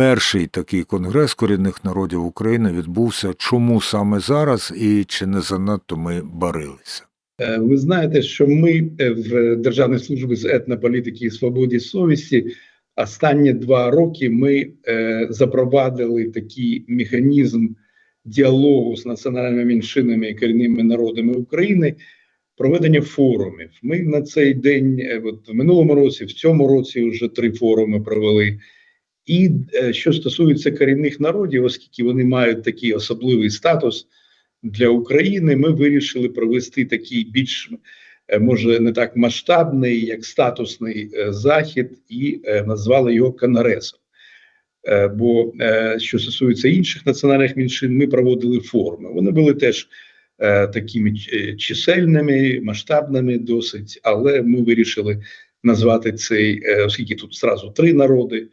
перший такий конгрес корінних народів України відбувся. Чому саме зараз і чи не занадто ми барилися? Е, Ви знаєте, що ми е, в Державній службі з етнополітики і свободі совісті останні два роки ми е, запровадили такий механізм діалогу з національними меншинами і корінними народами України. Проведення форумів. Ми на цей день, от в минулому році, в цьому році вже три форуми провели. І е, що стосується корінних народів, оскільки вони мають такий особливий статус для України, ми вирішили провести такий більш е, може не так масштабний, як статусний е, захід, і назвали його Конгресом. Бо що стосується інших національних меншин, ми проводили форуми. Вони були теж такими чисельними, масштабними досить, але ми вирішили назвати цей, оскільки тут зразу три народи,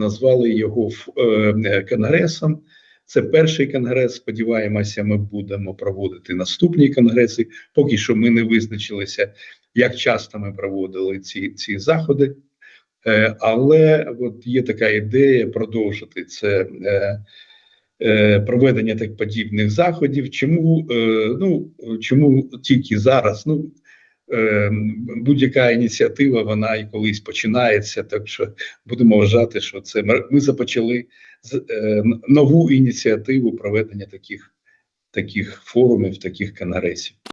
назвали його е, е, конгресом. Це перший конгрес. Сподіваємося, ми будемо проводити наступні конгреси. Поки що ми не визначилися, як часто ми проводили ці, ці заходи. Е, але от є така ідея продовжити це проведення так подібних заходів. Чому ну чому тільки зараз? Ну будь-яка ініціатива вона і колись починається. Так що будемо вважати, що це ми, започали е, нову ініціативу проведення таких, таких форумів, таких конгресів.